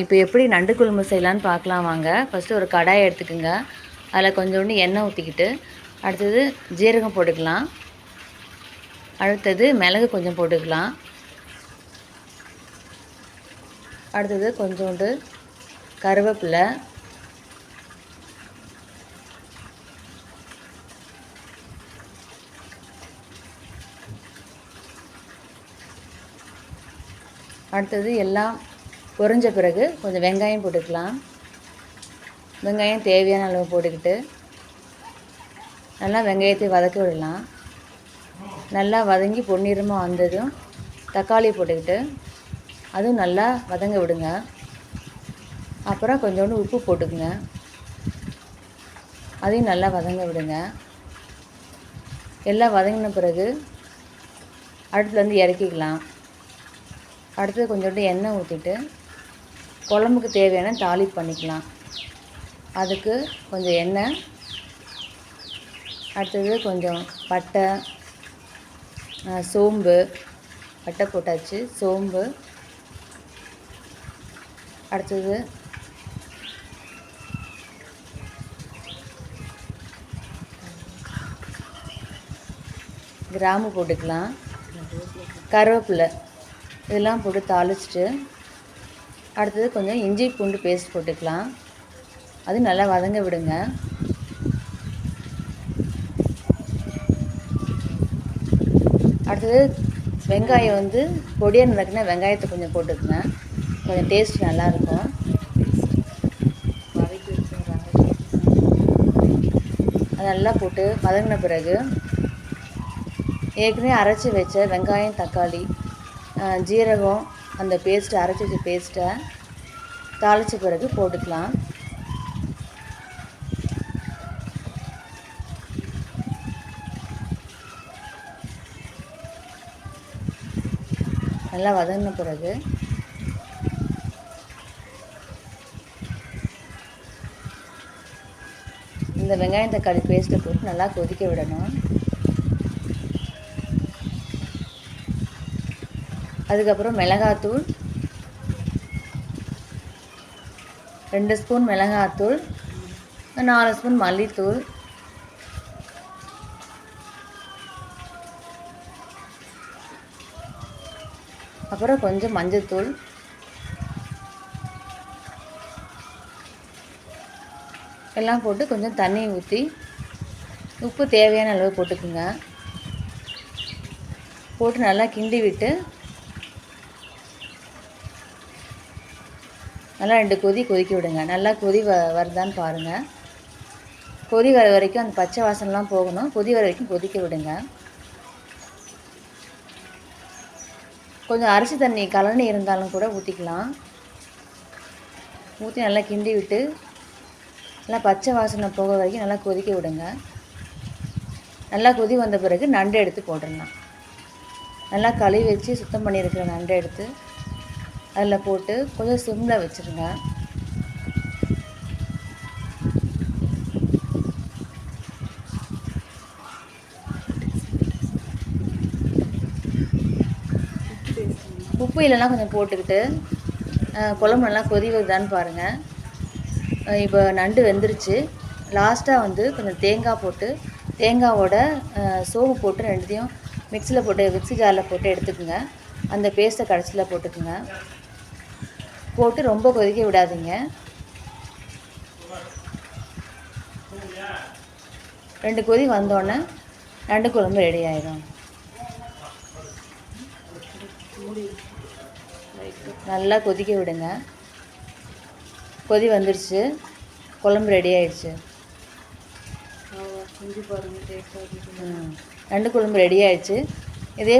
இப்போ எப்படி நண்டு குழம்பு செய்யலான்னு பார்க்கலாம் வாங்க. ஃபஸ்ட்டு ஒரு கடாயை எடுத்துக்கோங்க. அதில் கொஞ்சோண்டு எண்ணெய் ஊற்றிக்கிட்டு அடுத்தது ஜீரகம் போட்டுக்கலாம். அடுத்தது மிளகு கொஞ்சம் போட்டுக்கலாம். அடுத்தது கொஞ்சோண்டு கருவேப்பிலை. அடுத்தது எல்லாம் பொரிஞ்ச பிறகு கொஞ்சம் வெங்காயம் போட்டுக்கலாம். வெங்காயம் தேவையான அளவு போட்டுக்கிட்டு நல்லா வெங்காயத்தை வதக்க விடலாம். நல்லா வதங்கி பொன்னிறமாக வந்ததும் தக்காளி போட்டுக்கிட்டு அதுவும் நல்லா வதங்க விடுங்க. அப்புறம் கொஞ்சோண்டு உப்பு போட்டுக்குங்க. அதையும் நல்லா வதங்க விடுங்க. எல்லாம் வதங்கின பிறகு அடுப்புலேருந்து இறக்கிக்கலாம். அடுத்தது கொஞ்சோண்டு எண்ணெய் ஊற்றிட்டு குழம்புக்கு தேவையான தாளிப்பு பண்ணிக்கலாம். அதுக்கு கொஞ்சம் எண்ணெய். அடுத்தது கொஞ்சம் பட்டை சோம்பு பட்டை போட்டாச்சு சோம்பு. அடுத்தது கிராம்பு போட்டுக்கலாம். கருவேப்பிலை. இதெல்லாம் போட்டு தாளிச்சிட்டு அடுத்தது கொஞ்சம் இஞ்சி பூண்டு பேஸ்ட் போட்டுக்கலாம். அது நல்லா வதங்க விடுங்க. அடுத்தது வெங்காயம் வந்து பொடியாக நடக்குன்னா வெங்காயத்தை கொஞ்சம் போட்டுக்கங்க. கொஞ்சம் டேஸ்ட் நல்லாயிருக்கும். அது நல்லா போட்டு வதங்கின பிறகு ஏற்கனவே அரைச்சி வச்ச வெங்காயம் தக்காளி ஜீரகம் அந்த பேஸ்ட்டை அரைச்சி வச்ச பேஸ்ட்டை தாளித்த பிறகு போட்டுக்கலாம். நல்லா வதங்கின பிறகு இந்த வெங்காயம் தக்காளி பேஸ்ட்டை போட்டு நல்லா கொதிக்க விடணும். அதுக்கப்புறம் மிளகாத்தூள். ரெண்டு ஸ்பூன் மிளகாத்தூள். நாலு ஸ்பூன் மல்லித்தூள். அப்புறம் கொஞ்சம் மஞ்சத்தூள். எல்லாம் போட்டு கொஞ்சம் தண்ணி ஊற்றி உப்பு தேவையான அளவு போட்டுக்குங்க. போட்டு நல்லா கிண்டி விட்டு நல்லா ரெண்டு கொதி கொதிக்க விடுங்க. நல்லா கொதி வ வருதான்னு பாருங்கள் கொதி வர வரைக்கும் அந்த பச்சை வாசனெலாம் போகணும். கொதி வர வரைக்கும் கொதிக்க விடுங்க. கொஞ்சம் அரிசி தண்ணி கலனி இருந்தாலும் கூட ஊற்றிக்கலாம் ஊற்றி நல்லா கிண்டி விட்டு நல்லா பச்சை வாசனை போக வரைக்கும் நல்லா கொதிக்க விடுங்க. நல்லா கொதி வந்த பிறகு நண்டு எடுத்து போட்டுடலாம். நல்லா கழுவி வச்சு சுத்தம் பண்ணியிருக்கிற நண்டை எடுத்து அதில் போட்டு கொஞ்சம் சிம்மில் வச்சுருங்க. உப்பு இல்லைனா கொஞ்சம் போட்டுக்கிட்டு குழம்பு நல்லா கொதி வருதான்னு பாருங்கள் இப்போ நண்டு வெந்துருச்சு. லாஸ்ட்டாக வந்து கொஞ்சம் தேங்காய் போட்டு தேங்காவோட சோப்பு போட்டு ரெண்டுத்தையும் மிக்சியில் போட்டு மிக்சி ஜாரில் போட்டு எடுத்துக்கோங்க. அந்த பேஸ்ட்டை கடைசியில் போட்டுக்குங்க. போட்டு ரொம்ப கொதிக்க விடாதீங்க. ரெண்டு கொதி வந்தோடனே நண்டு குழம்பு ரெடி ஆயிடும் நல்லா கொதிக்க விடுங்க. கொதி வந்துடுச்சு குழம்பு ரெடி ஆயிடுச்சு. நண்டு குழம்பு ரெடி ஆயிடுச்சு. இதே